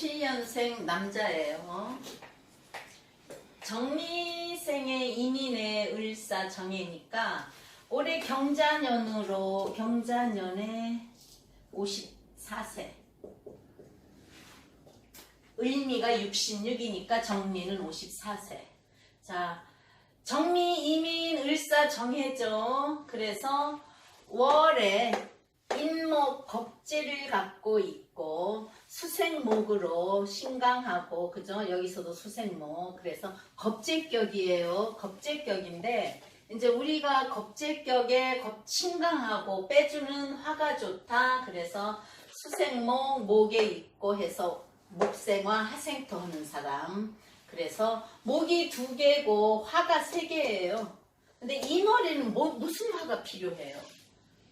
67년생 남자예요. 정미생의 이민의 을사 정해니까 올해 경자년으로 경자년에 54세. 을미가 66이니까 정미는 54세. 자, 정미, 이민, 을사 정해죠. 그래서 월에 인목 겁재를 갖고 있고 수생목으로 신강하고 그죠? 여기서도 수생목. 그래서 겁재격이에요. 겁재격인데 이제 우리가 겁재격에 겁 신강하고 빼주는 화가 좋다. 그래서 수생목 목에 있고 해서 목생화 하생토 하는 사람. 그래서 목이 두 개고 화가 세 개예요. 근데 이 노래는 뭐, 무슨 화가 필요해요?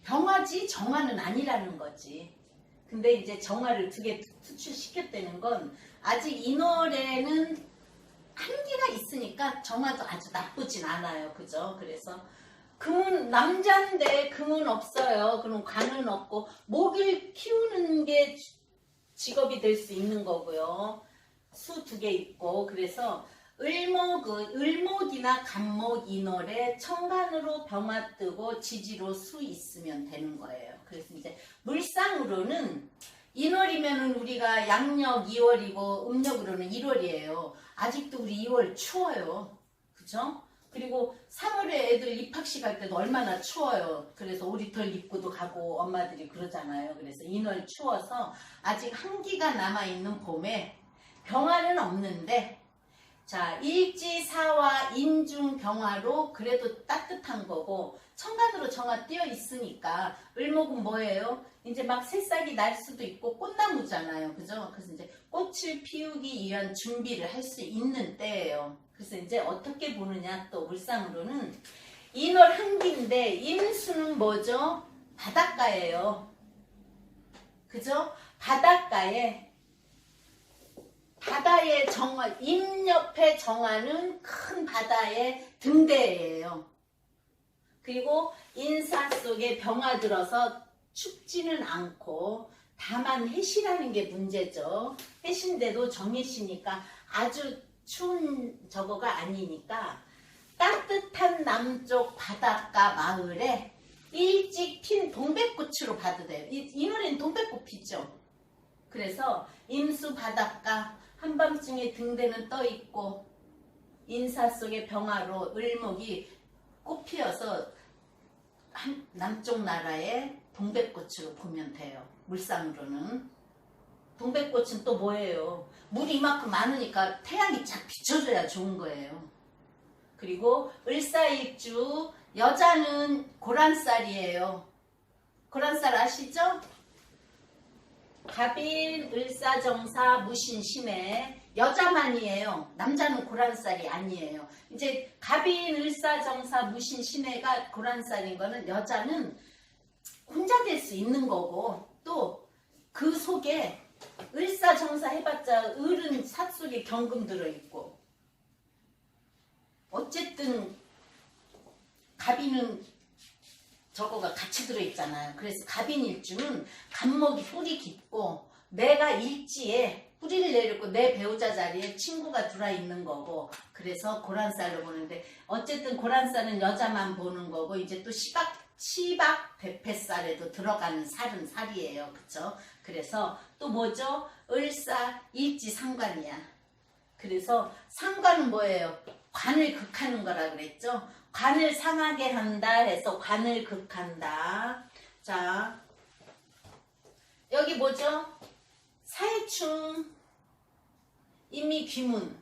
병화지 정화는 아니라는 거지. 근데 이제 정화를 두 개 투출시켰다는 건 아직 이 노래는 한계가 있으니까 정화도 아주 나쁘진 않아요. 그죠? 그래서 금은 남자인데 금은 없어요. 그럼 관은 없고 목을 키우는 게 직업이 될 수 있는 거고요. 수 두 개 있고 그래서 을목은 을목이나 간목 이월에 청간으로 병화 뜨고 지지로 수 있으면 되는 거예요. 그래서 이제 물상으로는 인월이면은 우리가 양력 2월이고 음력으로는 1월이에요. 아직도 우리 2월 추워요. 그죠? 그리고 3월에 애들 입학식 할 때도 얼마나 추워요. 그래서 오리털 입고도 가고 엄마들이 그러잖아요. 그래서 인월 추워서 아직 한기가 남아있는 봄에 병화는 없는데 자 일지사와 인중병화로 그래도 따뜻한 거고 청간으로 정화 띄어 있으니까 을목은 뭐예요? 이제 막 새싹이 날 수도 있고 꽃나무잖아요. 그죠? 그래서 이제 꽃을 피우기 위한 준비를 할 수 있는 때예요. 그래서 이제 어떻게 보느냐 또 물상으로는 인월 한기인데 인수는 뭐죠? 바닷가예요. 그죠? 바닷가에 바다의 정화, 임 옆에 정화는 큰 바다의 등대예요. 그리고 인사 속에 병화 들어서 춥지는 않고 다만 해시라는 게 문제죠. 해신데도 정해시니까 아주 추운 저거가 아니니까 따뜻한 남쪽 바닷가 마을에 일찍 핀 동백꽃으로 봐도 돼요. 이, 이 노래는 동백꽃 피죠. 그래서 임수 바닷가 한밤중에 등대는 떠 있고 인사 속의 병화로 을목이 꽃 피어서 한- 남쪽 나라의 동백꽃으로 보면 돼요. 물상으로는. 동백꽃은 또 뭐예요? 물이 이만큼 많으니까 태양이 쫙 비춰줘야 좋은 거예요. 그리고 을사일주 여자는 고란살이에요. 고란살 아시죠? 갑인, 을사정사, 무신심해 여자만이에요. 남자는 고란살이 아니에요. 이제 갑인, 을사정사, 무신심해가 고란살인 거는 여자는 혼자 될 수 있는 거고 또 그 속에 을사정사 해봤자 을은 삿 속에 경금 들어있고 어쨌든 갑인은 저거가 같이 들어있잖아요. 그래서 갑인일주는 간목이 뿌리 깊고 내가 일지에 뿌리를 내렸고 내 배우자 자리에 친구가 들어있는 거고 그래서 고란살로 보는데 어쨌든 고란살은 여자만 보는 거고 이제 또 시박 시박 대패살에도 들어가는 살은 살이에요. 그쵸? 그래서 또 뭐죠? 을사 일지 상관이야. 그래서 상관은 뭐예요? 관을 극하는 거라 그랬죠? 관을 상하게 한다 해서 관을 극한다. 자, 여기 뭐죠? 사해충, 인미 귀문.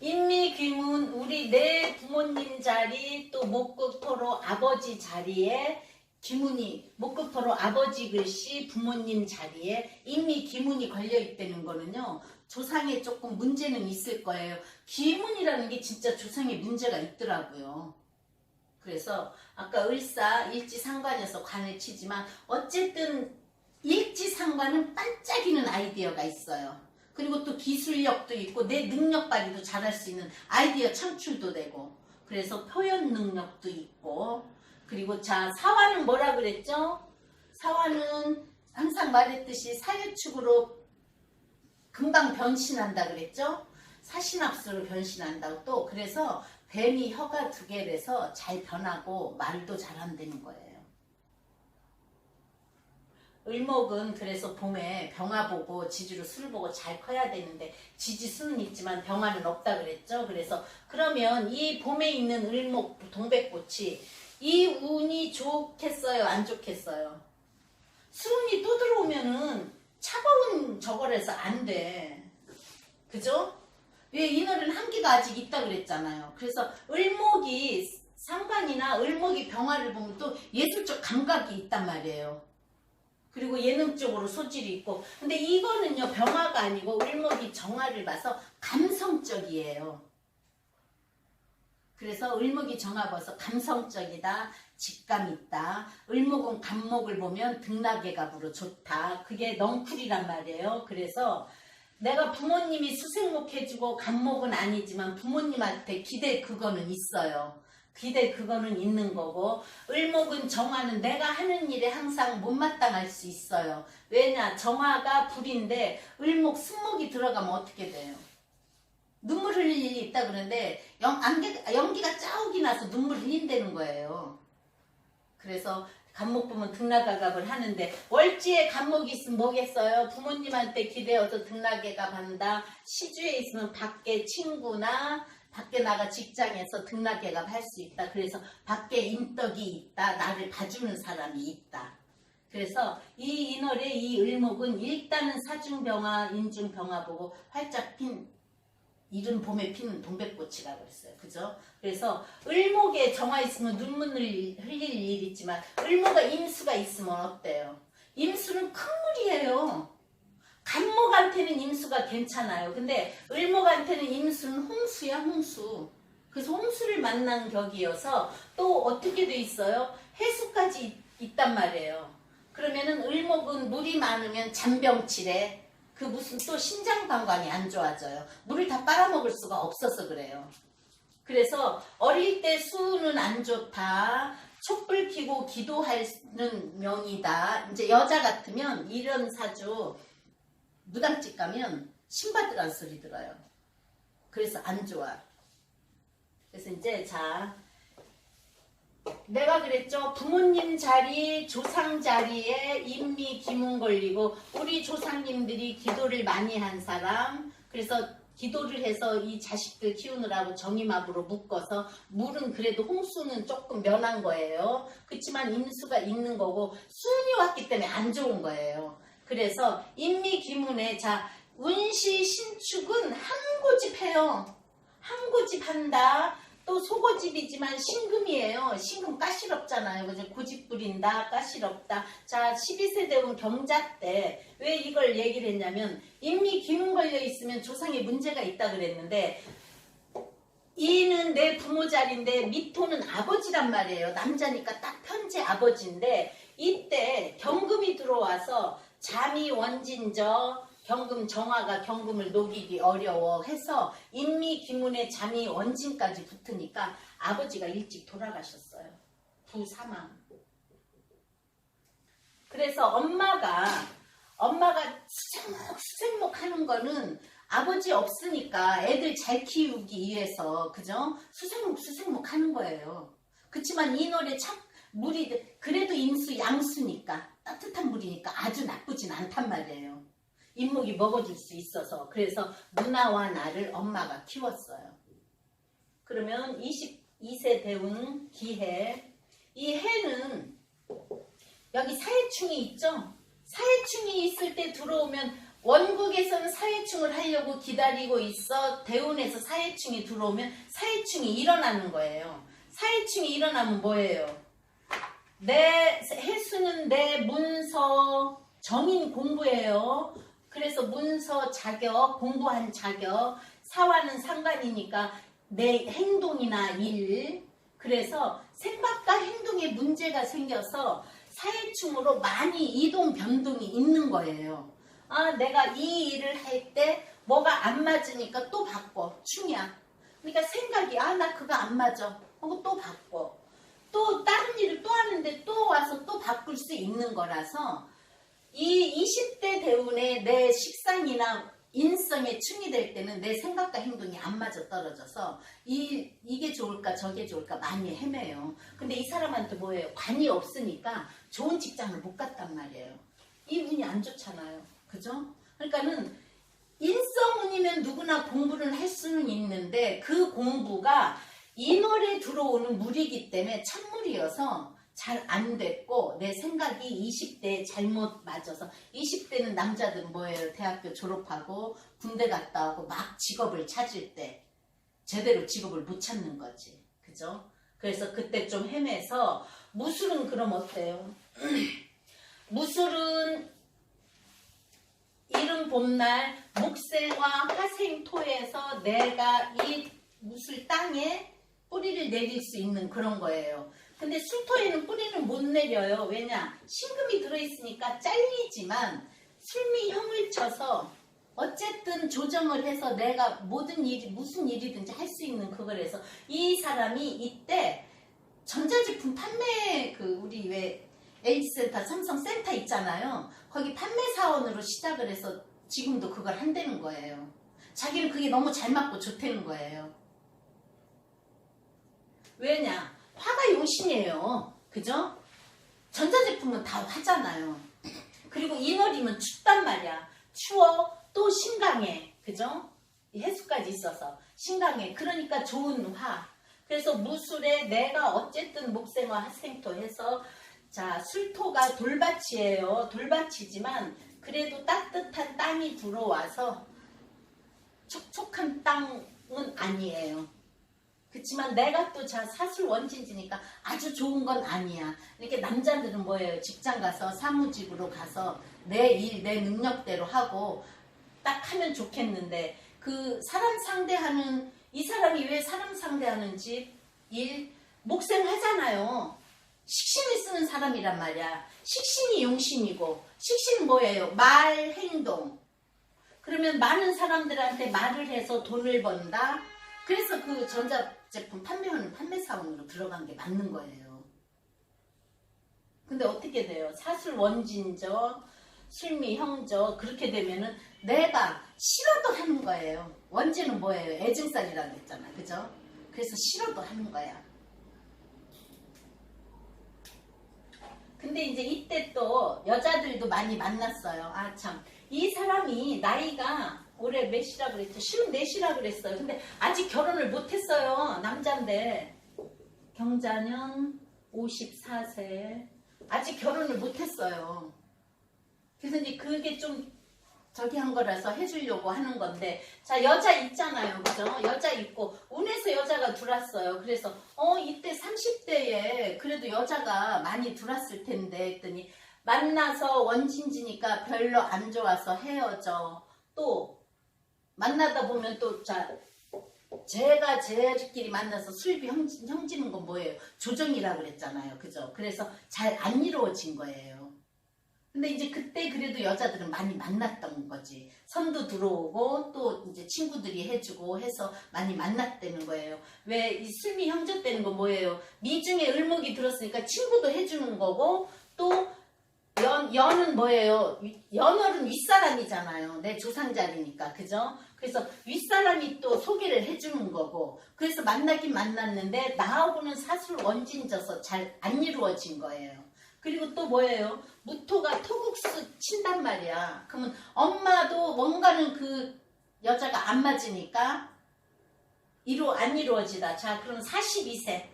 인미 귀문, 우리 내 부모님 자리, 또 목급토로 아버지 자리에 기문이, 목급토로 아버지 글씨, 부모님 자리에 인미 기문이 걸려 있다는 거는요, 조상에 조금 문제는 있을 거예요. 기문이라는 게 진짜 조상에 문제가 있더라고요. 그래서 아까 을사 일지상관에서 관을 치지만 어쨌든 일지상관은 반짝이는 아이디어가 있어요. 그리고 또 기술력도 있고 내 능력 발휘도 잘할 수 있는 아이디어 창출도 되고 그래서 표현 능력도 있고 그리고 자 사화는 뭐라 그랬죠? 사화는 항상 말했듯이 사유축으로 금방 변신한다 그랬죠? 사시납스로 변신한다고 또 그래서 뱀이 혀가 두 개라서 잘 변하고 말도 잘 안 되는 거예요. 을목은 그래서 봄에 병화 보고 지지로 술 보고 잘 커야 되는데 지지 수는 있지만 병화는 없다 그랬죠. 그래서 그러면 이 봄에 있는 을목 동백꽃이 이 운이 좋겠어요, 안 좋겠어요? 수운이 또 들어오면은 차가운 저거라서 안 돼. 그죠? 왜 이날은 한기가 아직 있다 그랬잖아요. 그래서 을목이 상관이나 을목이 병화를 보면 또 예술적 감각이 있단 말이에요. 그리고 예능적으로 소질이 있고 근데 이거는요 병화가 아니고 을목이 정화를 봐서 감성적이에요. 그래서 을목이 정화 봐서 감성적이다, 직감 있다. 을목은 간목을 보면 등락의갑으로 좋다. 그게 넝쿨이란 말이에요. 그래서 내가 부모님이 수생목 해주고 간목은 아니지만 부모님한테 기대 그거는 있어요. 기대 그거는 있는 거고 을목은 정화는 내가 하는 일에 항상 못마땅할 수 있어요. 왜냐 정화가 불인데 을목 승목이 들어가면 어떻게 돼요? 눈물 흘릴 일이 있다 그러는데 연, 안개, 연기가 짜오기 나서 눈물 흘린다는 거예요. 그래서 간목 보면 등락가갑을 하는데 월지에 간목이 있으면 뭐겠어요? 부모님한테 기대어서 등락계갑 한다. 시주에 있으면 밖에 친구나 밖에 나가 직장에서 등락계갑 할수 있다. 그래서 밖에 인덕이 있다. 나를 봐주는 사람이 있다. 그래서 이 인월의 이 을목은 일단은 사중병화, 인중병화 보고 활짝 핀 이른 봄에 피는 동백꽃이라 그랬어요. 그죠? 그래서 을목에 정화 있으면 눈물 흘릴, 일 있지만 을목가 임수가 있으면 어때요? 임수는 큰 물이에요. 간목한테는 임수가 괜찮아요. 근데 을목한테는 임수는 홍수야 홍수. 그래서 홍수를 만난 격이어서 또 어떻게 돼 있어요? 해수까지 있- 있단 말이에요. 그러면은 을목은 물이 많으면 잔병치레 그 무슨 또 신장 방광이 안 좋아져요. 물을 다 빨아먹을 수가 없어서 그래요. 그래서 어릴 때 수는 안 좋다. 촛불 켜고 기도하는 명이다. 이제 여자 같으면 이런 사주 무당집 가면 신받으란 소리 들어요. 그래서 안 좋아. 그래서 이제 자 내가 그랬죠. 부모님 자리, 조상 자리에 인미 기문 걸리고 우리 조상님들이 기도를 많이 한 사람. 그래서 기도를 해서 이 자식들 키우느라고 정임합으로 묶어서 물은 그래도 홍수는 조금 면한 거예요. 그렇지만 임수가 있는 거고 수운이 왔기 때문에 안 좋은 거예요. 그래서 인미 기문에 자 운시 신축은 한 고집 해요. 한 고집 한다. 또 소고집이지만 신금이에요. 신금 가시럽잖아요. 그죠? 고집 부린다, 가시럽다. 자, 12세 대운 경자 때 왜 이걸 얘기를 했냐면 인미 기운 걸려 있으면 조상에 문제가 있다 그랬는데 이는 내 부모 자리인데 미토는 아버지란 말이에요. 남자니까 딱 편제 아버지인데 이때 경금이 들어와서 잠이 원진저 경금 정화가 경금을 녹이기 어려워 해서 인미 기문의 잠이 원진까지 붙으니까 아버지가 일찍 돌아가셨어요. 부사망. 그래서 엄마가 엄마가 수생목 수생목 하는 거는 아버지 없으니까 애들 잘 키우기 위해서 그죠? 수생목 수생목 하는 거예요. 그렇지만 이 노래 참 물이 그래도 임수 양수니까 따뜻한 물이니까 아주 나쁘진 않단 말이에요. 인목이 먹어줄 수 있어서 그래서 누나와 나를 엄마가 키웠어요. 그러면 22세 대운 기해 이 해는 여기 사해충이 있죠? 사해충이 있을 때 들어오면 원국에서는 사해충을 하려고 기다리고 있어 대운에서 사해충이 들어오면 사해충이 일어나는 거예요. 사해충이 일어나면 뭐예요? 내 해수는 내 문서 정인 공부예요. 그래서 문서 자격, 공부한 자격, 사와는 상관이니까 내 행동이나 일. 그래서 생각과 행동에 문제가 생겨서 사회충으로 많이 이동 변동이 있는 거예요. 아, 내가 이 일을 할 때 뭐가 안 맞으니까 또 바꿔. 충이야. 그러니까 생각이, 아, 나 그거 안 맞아. 하고 또 바꿔. 또 다른 일을 또 하는데 또 와서 또 바꿀 수 있는 거라서 이 20대 대운에 내 식상이나 인성에 충이 될 때는 내 생각과 행동이 안 맞아 떨어져서 이, 이게 좋을까 저게 좋을까 많이 헤매요. 근데 이 사람한테 뭐예요? 관이 없으니까 좋은 직장을 못 갔단 말이에요. 이 운이 안 좋잖아요. 그죠? 그러니까는 인성운이면 누구나 공부를 할 수는 있는데 그 공부가 인월에 들어오는 물이기 때문에 찬물이어서 잘 안 됐고 내 생각이 20대에 잘못 맞아서 20대는 남자들은 뭐예요? 대학교 졸업하고 군대 갔다 오고 막 직업을 찾을 때 제대로 직업을 못 찾는 거지. 그죠? 그래서 그때 좀 헤매서 무술은 그럼 어때요? 무술은 이른 봄날 목생과 화생토에서 내가 이 무술 땅에 뿌리를 내릴 수 있는 그런 거예요. 근데 술토에는 뿌리를 못 내려요. 왜냐? 신금이 들어있으니까 잘리지만 술미형을 쳐서 어쨌든 조정을 해서 내가 모든 일이 무슨 일이든지 할 수 있는 그걸 해서 이 사람이 이때 전자제품 판매 그 우리 왜 H센터 삼성센터 있잖아요. 거기 판매 사원으로 시작을 해서 지금도 그걸 한다는 거예요. 자기는 그게 너무 잘 맞고 좋다는 거예요. 왜냐? 화가 용신이에요. 그죠? 전자제품은 다 화잖아요. 그리고 인월이면 춥단 말이야. 추워 또 신강해. 그죠? 이 해수까지 있어서 신강해. 그러니까 좋은 화. 그래서 무술에 내가 어쨌든 목생화 학생토 해서 자 술토가 돌밭이에요. 돌밭이지만 그래도 따뜻한 땅이 들어와서 촉촉한 땅은 아니에요. 그렇지만 내가 또 자 사술 원진지니까 아주 좋은 건 아니야. 이렇게 남자들은 뭐예요? 직장 가서 사무직으로 가서 내 일, 내 능력대로 하고 딱 하면 좋겠는데 그 사람 상대하는 이 사람이 왜 사람 상대하는 집, 일, 목생 하잖아요. 식신을 쓰는 사람이란 말이야. 식신이 용신이고 식신은 뭐예요? 말, 행동. 그러면 많은 사람들한테 말을 해서 돈을 번다. 그래서 그 전자제품 판매하는 판매사원으로 들어간 게 맞는 거예요. 근데 어떻게 돼요? 사술 원진저, 술미 형저 그렇게 되면은 내가 싫어도 하는 거예요. 원진은 뭐예요? 애증살이라고 했잖아. 그죠? 그래서 싫어도 하는 거야. 근데 이제 이때 또 여자들도 많이 만났어요. 아, 참. 이 사람이 나이가 올해 몇이라 그랬죠? 54시라 그랬어요. 근데 아직 결혼을 못했어요. 남자인데. 경자년 54세. 아직 결혼을 못했어요. 그래서 이제 그게 좀 저기 한 거라서 해주려고 하는 건데 자 여자 있잖아요 그죠 여자 있고 운에서 여자가 들어왔어요 그래서 어 이때 30대에 그래도 여자가 많이 들어왔을 텐데 했더니 만나서 원진지니까 별로 안 좋아서 헤어져 또 만나다 보면 또 자 제가 제끼리 만나서 수입이 형지, 형지는 건 뭐예요 조정이라 그랬잖아요 그죠 그래서 잘 안 이루어진 거예요 근데 이제 그때 그래도 여자들은 많이 만났던 거지. 선도 들어오고 또 이제 친구들이 해주고 해서 많이 만났다는 거예요. 왜이 술미 형제 때는 거 뭐예요? 미중에 을목이 들었으니까 친구도 해주는 거고 또 연, 연은 뭐예요? 위- 연월은 윗사람이잖아요. 내 조상자리니까. 그죠? 그래서 윗사람이 또 소개를 해주는 거고. 그래서 만나긴 만났는데 나하고는 사술 원진져서 잘 안 이루어진 거예요. 그리고 또 뭐예요? 무토가 토국수 친단 말이야. 그러면 엄마도 뭔가는 그 여자가 안 맞으니까 이루 안 이루어지다. 자, 그럼 42세.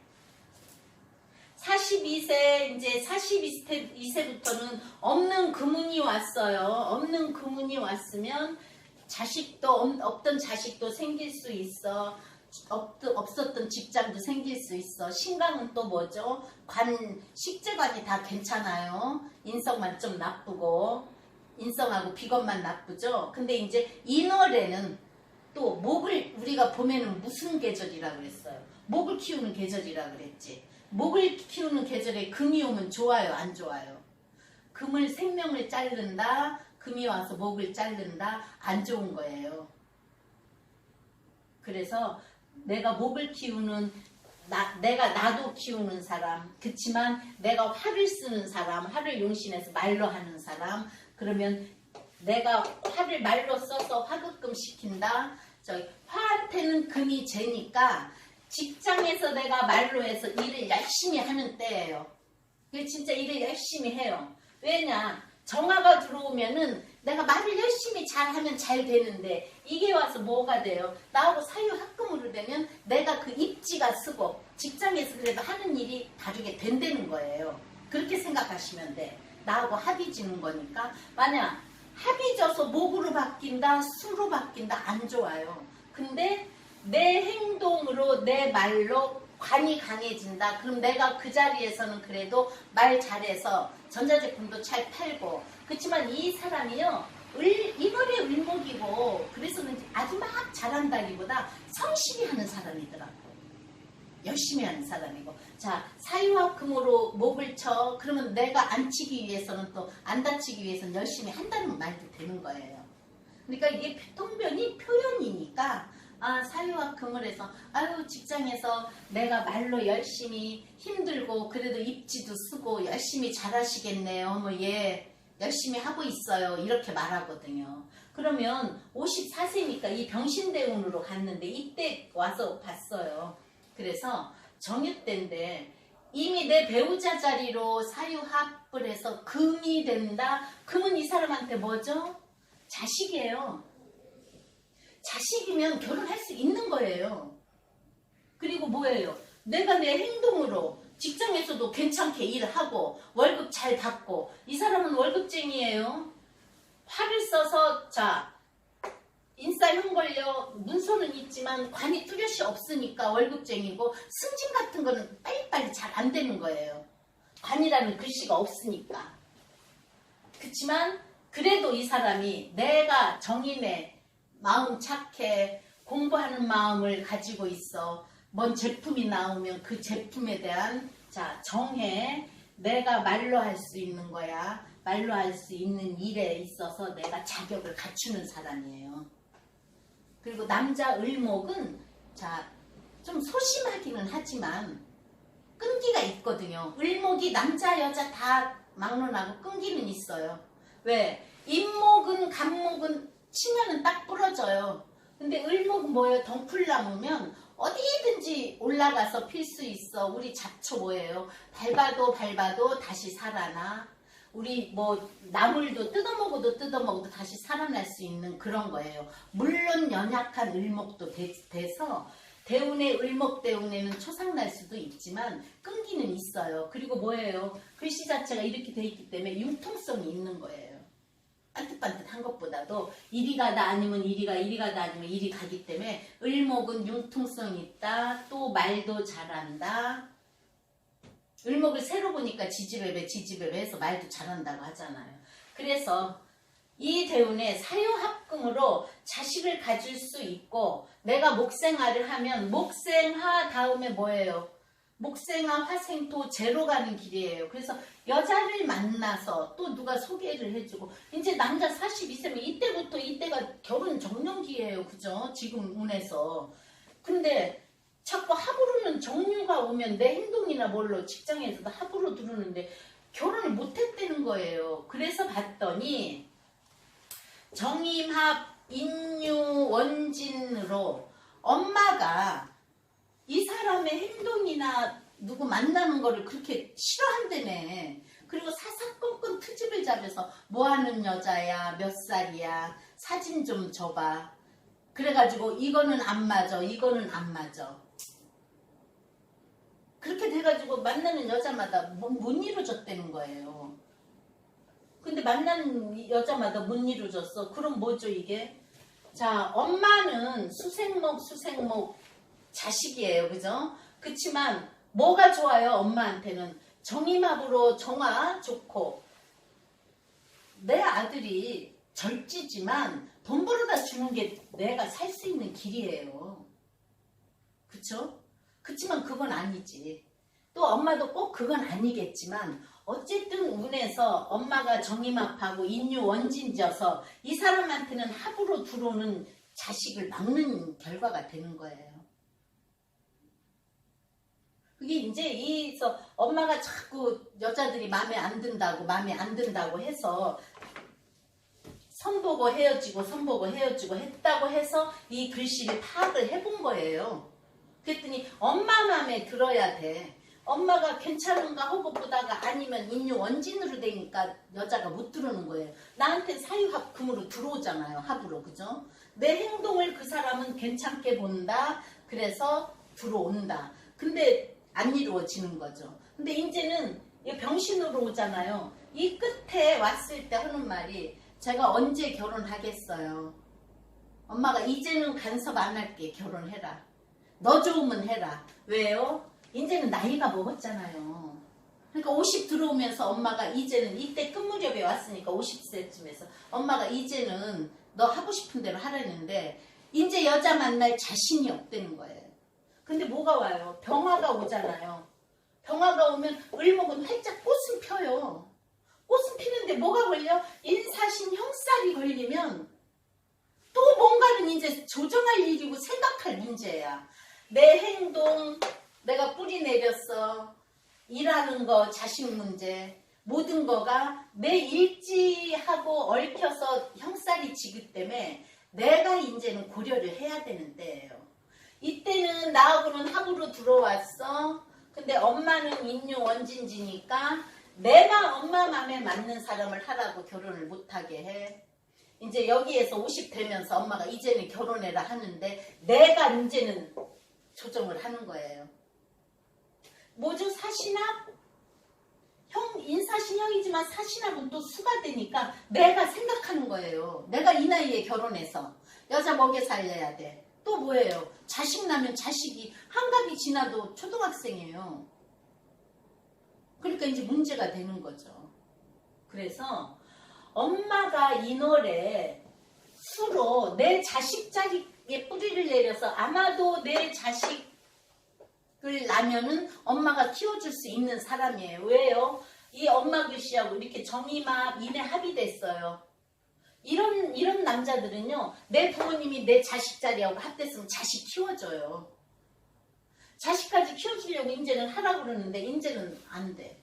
42세 이제 42세부터는 없는 금운이 왔어요. 없는 금운이 왔으면 자식도 없- 없던 자식도 생길 수 있어. 없, 없었던 직장도 생길 수 있어. 신강은 또 뭐죠? 관, 식재관이 다 괜찮아요. 인성만 좀 나쁘고, 인성하고 비건만 나쁘죠? 근데 이제 인월에는 또 목을 우리가 보면은 무슨 계절이라 그랬어요? 목을 키우는 계절이라 그랬지. 목을 키우는 계절에 금이 오면 좋아요, 안 좋아요? 금을 생명을 자른다, 금이 와서 목을 자른다, 안 좋은 거예요. 그래서 내가 목을 키우는 나, 내가 나도 키우는 사람 그치만 내가 화를 쓰는 사람 화를 용신해서 말로 하는 사람 그러면 내가 화를 말로 써서 화급금 시킨다. 저기 화한테는 금이 재니까 직장에서 내가 말로 해서 일을 열심히 하는 때예요. 진짜 일을 열심히 해요. 왜냐? 정화가 들어오면은 내가 말을 열심히 잘하면 잘 되는데 이게 와서 뭐가 돼요? 나하고 사유합금으로 되면 내가 그 입지가 쓰고 직장에서 그래도 하는 일이 다르게 된다는 거예요. 그렇게 생각하시면 돼. 나하고 합이 지는 거니까 만약 합이 져서 목으로 바뀐다, 수로 바뀐다 안 좋아요. 근데 내 행동으로 내 말로 관이 강해진다. 그럼 내가 그 자리에서는 그래도 말 잘해서 전자제품도 잘 팔고 그렇지만 이 사람이요 을, 이거리 을목이고 그래서는 아주 막 잘한다기보다 성실히 하는 사람이더라고. 열심히 하는 사람이고 자 사유와 금으로 목을 쳐 그러면 내가 안 치기 위해서는 또 안 다치기 위해서는 열심히 한다는 말도 되는 거예요 그러니까 이게 통변이 표현이니까 아 사유와 금을 해서 아유 직장에서 내가 말로 열심히 힘들고 그래도 입지도 쓰고 열심히 잘하시겠네요 뭐 예 열심히 하고 있어요 이렇게 말하거든요 그러면 54세니까 이 병신대운으로 갔는데 이때 와서 봤어요 그래서 정유 때인데 이미 내 배우자 자리로 사유합을 해서 금이 된다. 금은 이 사람한테 뭐죠? 자식이에요. 자식이면 결혼할 수 있는 거예요. 그리고 뭐예요? 내가 내 행동으로 직장에서도 괜찮게 일하고 월급 잘 받고 이 사람은 월급쟁이에요. 화를 써서 자 인싸형 걸려 문서는 있지만 관이 뚜렷이 없으니까 월급쟁이고 승진 같은 거는 빨리빨리 잘 안 되는 거예요. 관이라는 글씨가 없으니까. 그렇지만 그래도 이 사람이 내가 정인의 마음 착해 공부하는 마음을 가지고 있어 뭔 제품이 나오면 그 제품에 대한 자 정해 내가 말로 할 수 있는 거야 말로 할 수 있는 일에 있어서 내가 자격을 갖추는 사람이에요. 그리고 남자 을목은 자 좀 소심하기는 하지만 끈기가 있거든요. 을목이 남자 여자 다 막론하고 끈기는 있어요. 왜? 임목은 간목은 치면은 딱 부러져요. 근데 을목은 뭐예요? 덩풀 나무면 어디든지 올라가서 필 수 있어. 우리 잡초 뭐예요? 밟아도 밟아도 다시 살아나. 우리 뭐 나물도 뜯어먹어도 뜯어먹어도 다시 살아날 수 있는 그런 거예요. 물론 연약한 을목도 돼, 돼서 대운의 을목 대운에는 초상날 수도 있지만 끈기는 있어요. 그리고 뭐예요? 글씨 자체가 이렇게 돼 있기 때문에 융통성이 있는 거예요. 반듯반듯한 것보다도 이리 가다 아니면 이리 가 이리 가다 아니면 이리 가기 때문에 을목은 융통성이 있다. 또 말도 잘한다. 을목을 새로 보니까 지지배배 지지배배 해서 말도 잘한다고 하잖아요. 그래서 이 대운에 사유합금으로 자식을 가질 수 있고 내가 목생화를 하면 목생화 다음에 뭐예요? 목생화 화생토 제로 가는 길이에요. 그래서 여자를 만나서 또 누가 소개를 해주고 이제 남자 42세면 이때부터 이때가 결혼 정년기예요. 그죠? 지금 운에서. 근데 자꾸 합으로는 정류가 오면 내 행동이나 뭘로 직장에서도 합으로 들어오는데 결혼을 못했다는 거예요. 그래서 봤더니 정임합 인유 원진으로 엄마가 이 사람의 행동이나 누구 만나는 거를 그렇게 싫어한다네. 그리고 사사건건 트집을 잡아서 뭐 하는 여자야, 몇 살이야, 사진 좀 줘봐. 그래가지고 이거는 안 맞아, 이거는 안 맞아. 그렇게 돼가지고 만나는 여자마다 뭐, 못 이루어졌다는 거예요. 근데 만나는 여자마다 못 이루어졌어. 그럼 뭐죠 이게? 자, 엄마는 수생목, 수생목 자식이에요. 그죠? 그치만 뭐가 좋아요? 엄마한테는 정임합으로 정화 좋고 내 아들이 절지지만 돈 벌어다 주는 게 내가 살 수 있는 길이에요. 그쵸? 그치만 그건 아니지. 또 엄마도 꼭 그건 아니겠지만 어쨌든 운에서 엄마가 정임합하고 인유 원진져서 이 사람한테는 합으로 들어오는 자식을 막는 결과가 되는 거예요. 그게 이제 이서 엄마가 자꾸 여자들이 마음에 안 든다고 마음에 안 든다고 해서 선보고 헤어지고 선보고 헤어지고 했다고 해서 이 글씨를 파악을 해본 거예요. 그랬더니 엄마 맘에 들어야 돼. 엄마가 괜찮은가 하고 보다가 아니면 인류 원진으로 되니까 여자가 못 들어오는 거예요. 나한테 사유합금으로 들어오잖아요. 합으로 그죠? 내 행동을 그 사람은 괜찮게 본다. 그래서 들어온다. 근데 안 이루어지는 거죠. 근데 이제는 이 병신으로 오잖아요. 이 끝에 왔을 때 하는 말이 제가 언제 결혼하겠어요. 엄마가 이제는 간섭 안 할게 결혼해라. 너 좋으면 해라. 왜요? 이제는 나이가 먹었잖아요. 그러니까 50 들어오면서 엄마가 이제는 이때 끝 무렵에 왔으니까 50세쯤에서 엄마가 이제는 너 하고 싶은 대로 하라는데 이제 여자 만날 자신이 없다는 거예요. 근데 뭐가 와요? 병화가 오잖아요. 병화가 오면 을목은 활짝 꽃은 펴요. 꽃은 피는데 뭐가 걸려? 인사신 형살이 걸리면 또 뭔가는 이제 조정할 일이고 생각할 문제야. 내 행동, 내가 뿌리 내렸어. 일하는 거, 자식 문제, 모든 거가 내 일지하고 얽혀서 형살이 지기 때문에 내가 이제는 고려를 해야 되는 나하고는 합으로 들어왔어. 근데 엄마는 인류 원진지니까 내가 엄마 맘에 맞는 사람을 하라고 결혼을 못하게 해. 이제 여기에서 50 되면서 엄마가 이제는 결혼해라 하는데 내가 이제는 조정을 하는 거예요. 뭐죠? 사신합? 형, 인사신형이지만 사신합은 또 수가 되니까 내가 생각하는 거예요. 내가 이 나이에 결혼해서 여자 먹여 살려야 돼. 또 뭐예요? 자식 나면 자식이 한갑이 지나도 초등학생이에요. 그러니까 이제 문제가 되는 거죠. 그래서 엄마가 이 노래 수로 내 자식 자식에 뿌리를 내려서 아마도 내 자식을 낳으면은 엄마가 키워줄 수 있는 사람이에요. 왜요? 이 엄마 글씨하고 이렇게 정이마 인에 합의됐어요. 이런 이런 남자들은요 내 부모님이 내 자식 자리하고 합됐으면 자식 키워줘요. 자식까지 키워주려고 이제는 하라고 그러는데 이제는 안 돼.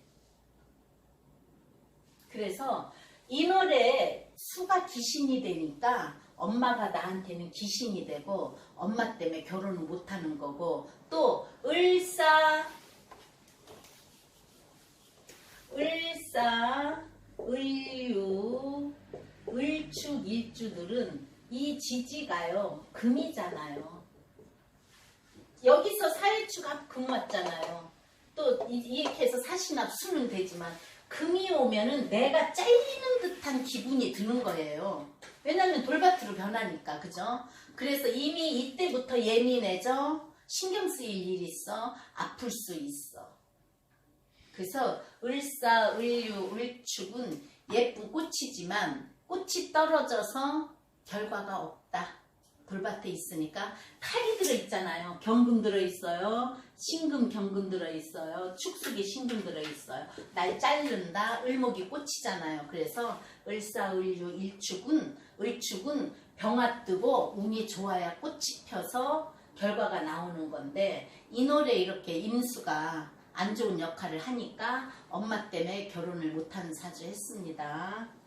그래서 이 노래 수가 귀신이 되니까 엄마가 나한테는 귀신이 되고 엄마 때문에 결혼을 못하는 거고 또 을사 을사 을유 을축 일주들은 이 지지가요 금이잖아요 여기서 사회축 합금 맞잖아요 또 이- 이렇게 해서 사신합 수는 되지만 금이 오면은 내가 잘리는 듯한 기분이 드는 거예요. 왜냐면 돌밭으로 변하니까, 그죠? 그래서 이미 이때부터 예민해져. 신경 쓰일 일이 있어. 아플 수 있어. 그래서 을사, 을유, 을축은 예쁜 꽃이지만 꽃이 떨어져서 결과가 없다. 돌밭에 있으니까 칼이 들어있잖아요. 경금 들어있어요. 신금 경금 들어있어요. 축숙이 신금 들어있어요. 날 자른다. 을목이 꽃이잖아요. 그래서 을사을유 일축은 을축은 병아 뜨고 운이 좋아야 꽃이 펴서 결과가 나오는 건데 이 노래 이렇게 임수가 안 좋은 역할을 하니까 엄마 때문에 결혼을 못하는 사주 했습니다.